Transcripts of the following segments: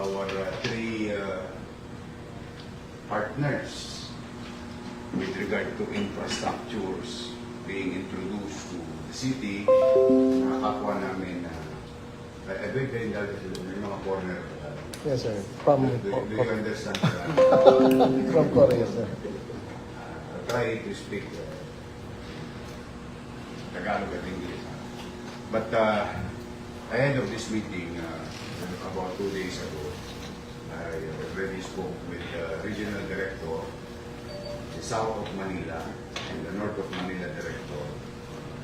our uh, three uh, partners with regard to infrastructures being introduced to the city, nakakapwa namin na uh, every day dahil may mga corner. uh, Yes, sir. From, do, do you understand? Uh, from Korea, sir. uh, try to speak uh, Tagalog and English. But uh, ahead of this meeting, uh, about two days ago, I already spoke with the regional director, the south of Manila, and the north of Manila director,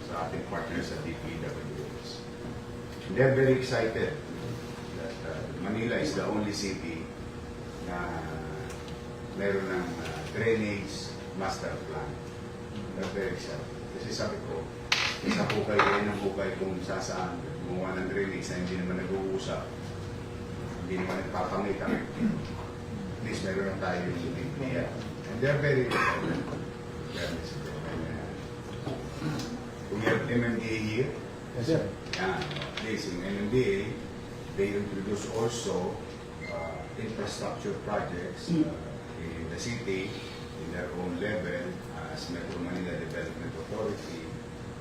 sa ating partners sa DPWS. They're very excited that uh, Manila is the only city na meron ng uh, drainage master plan. They're very excited. Kasi sabi ko, isa hukay kayo ng hukay kung sasaan gumawa ng drainage na hindi naman nag-uusap. Hindi naman nagpapangita. At least meron na tayo yung idea. And they're very excited. Fairness to them. And, uh, We have MMDA here. Yes, sir. Yeah, in MMDA, they introduce also uh, infrastructure projects uh, in the city, in their own level, as Metro Manila Development Authority.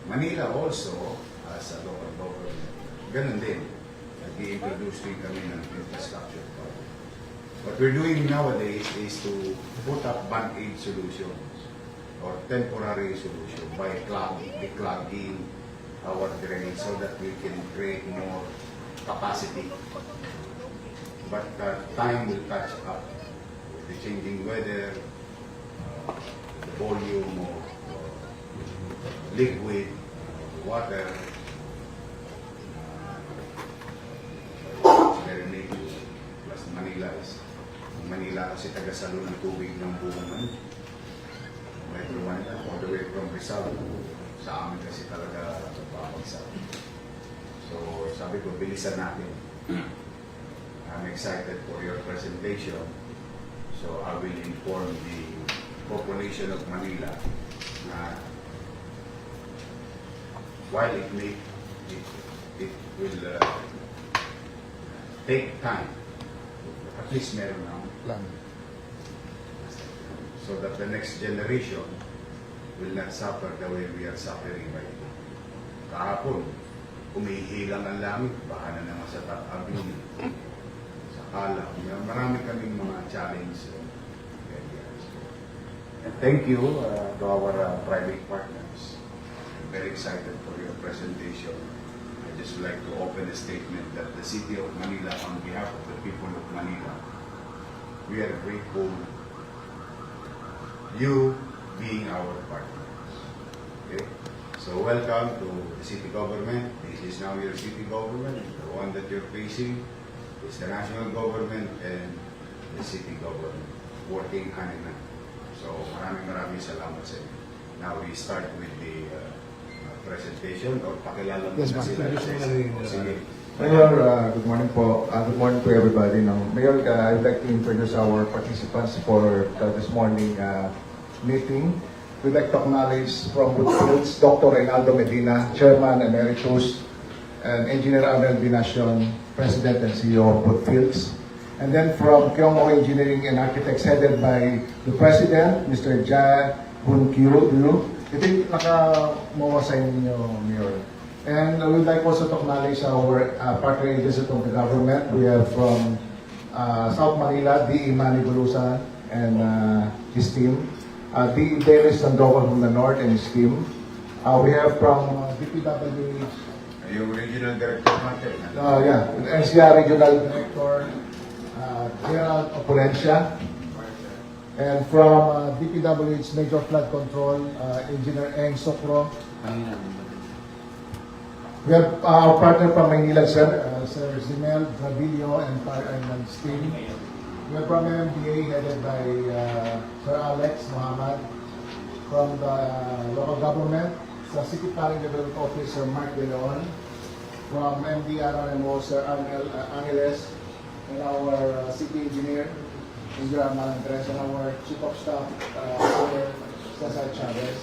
Manila also, as a local government, ganun din. Nag-i-introduce din kami ng infrastructure project. What we're doing nowadays is to put up band-aid solutions or temporary solution by clog, our drainage so that we can create more capacity. But uh, time will catch up with the changing weather, uh, the volume of uh, liquid, Taga-salo ng tubig ng buong ano, Manila, all the way from Rizal. Sa amin kasi talaga babagsak. So, sabi ko, bilisan natin. I'm excited for your presentation. So, I will inform the population of Manila na while it may, it, it will uh, take time, at least meron ng Plan. So that the next generation will not suffer the way we are suffering right now. Kahapon, umihilang ang langit, baka na naman sa Tatabing, sa Kala. Marami kaming mga challenge. areas. And thank you uh, to our uh, private partners. I'm very excited for your presentation. I just would like to open a statement that the City of Manila, on behalf of the people of Manila, we are grateful you being our partners. Okay? So welcome to the city government. This is now your city government. The one that you're facing is the national government and the city government working hand in hand. So maraming maraming salamat sa inyo. Now we start with the uh, uh, presentation or pakilala mo Yes, na ma'am. sila. Sige. Mayor, uh, good morning po. Uh, good morning to everybody. Now, Mayor, uh, I'd like to introduce our participants for uh, this morning uh, meeting. We'd like to acknowledge from Woodfields, Dr. Reynaldo Medina, Chairman Emeritus, and Engineer Arnel Binacion, President and CEO of Woodfields. And then from Kyongo Engineering and Architects, headed by the President, Mr. Ja Hun Kyu. Ito yung nakamuha sa inyo, Mayor. And would like also to acknowledge our uh, partner agencies of the government. We have from uh, South Manila, D. Manny Bulusan and uh, his team. Uh, D. Dennis Sandoval from the North and his team. Uh, we have from uh, DPWH, Yung regional director natin. uh, yeah, NCR Regional Director, uh, Gerald Opulencia. And from uh, DPWH Major Flood Control, uh, Engineer Eng Sokro. We have uh, our partner from Maynila, sir, uh, Sir Zimel Travillo and, and his team. We have from MMDA headed by uh, Sir Alex Muhammad. From the local government, sa City Planning Development Officer Mark De Leon. From MDRMO, Sir Angel uh, Angeles. And our uh, city engineer, Engineer Malandres, and our chief of staff, uh, Sir Cesar Chavez.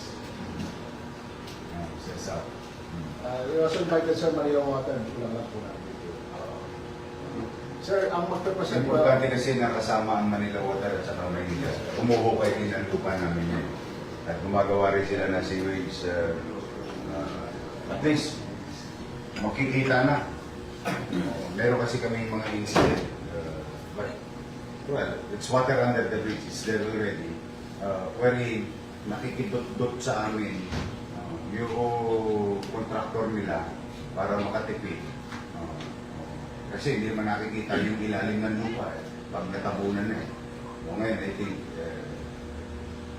Uh, we also invited Sir Mario Water, tulad lang po namin. Sir, ang magpe-present po, Importante kasi nakasama ang Manila Water at saka Maynila. Umuhukay din ang lupa namin yan. At gumagawa rin sila ng sewage. Uh, uh, at least, makikita na. Meron kasi kaming mga incident. Uh, but, well, it's water under the bridge. It's there already. Uh, wherein nakikidot-dot sa amin uh, yung contractor nila para makatipid. Kasi hindi naman nakikita yung ilalim ng lupa eh, pag natabunan na eh. O ngayon, I think uh,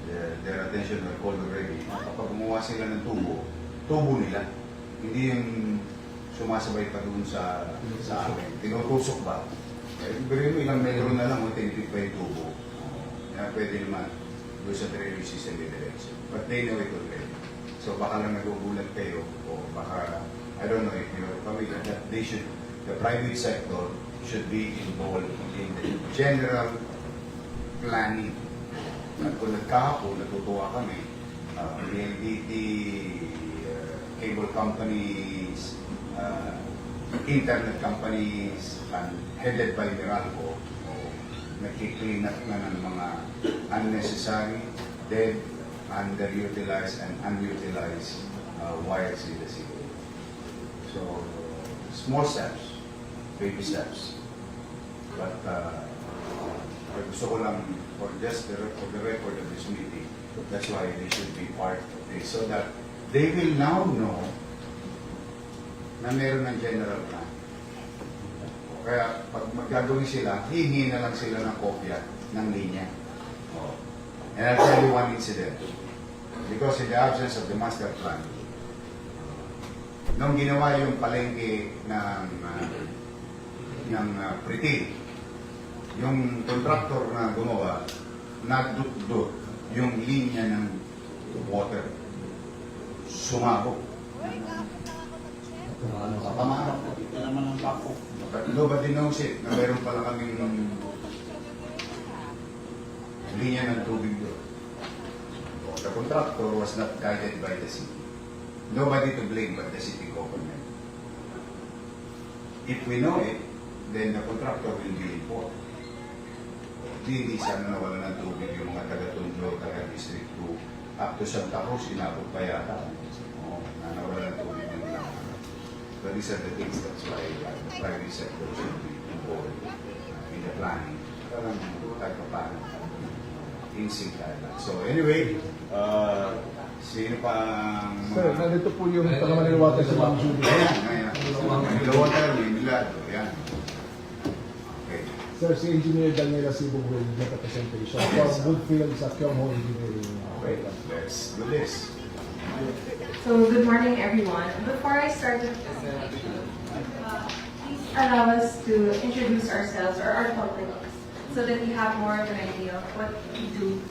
their, their attention were called already. Kapag gumawa sila ng tubo, tubo nila. Hindi yung sumasabay pa doon sa, sa amin. Tinutusok ba? Eh, pero ilang metro na lang, o tinipid pa yung tubo. Kaya pwede naman doon sa drainage system diretso. But they know it already. So baka lang nagugulat kayo o baka, I don't know if you're familiar, that they should, the private sector should be involved in the general planning. At kung nagkahapon, natutuwa kami, uh, PLDT, uh, cable companies, uh, internet companies, and headed by Meralco, uh, nagki-clean up na ng mga unnecessary, dead, underutilized, and unutilized uh, wires in the city. So, small steps, baby steps. But uh, gusto ko lang, for just the, for the record of this meeting, that's why they should be part of this, so that they will now know na meron ng general plan. Kaya pag magagawin sila, hihingi na lang sila ng kopya ng linya. Oh. And I'll tell you one incident. Because in the absence of the master plan, nung ginawa yung palengke ng uh, ng uh, Pritil, yung contractor na gumawa, nagdut-dut yung linya ng water. Sumabog. Tama. Ito naman ang bako. Nobody knows it na meron pala kaming linya ng tubig doon. The contractor was not guided by the city. Nobody to blame but the city government. If we know it, then the contractor will be informed. Di, di sana nawala ng tubig yung mga taga-Tondo, taga-District 2, up to Santa Cruz, inabot pa yata. Oo, na nawala ng tubig yung lahat. But these are the things that's why uh, the private sector should be involved in the planning. Parang kahit pa paano. In sync. So anyway, uh, sino pa ang Sir, nandito po yung taga Manila Water sa Ma'am Judy. Ayan, ayan. Water, may milagro. Ayan. Okay. Sir, si Engineer Daniela Sibog will make a presentation from Woodfield sa Kyongho Engineering. Okay, let's do this. So, good morning, everyone. Before I start the presentation, uh, please allow us to introduce ourselves or our company so that we have more of an idea of what we do.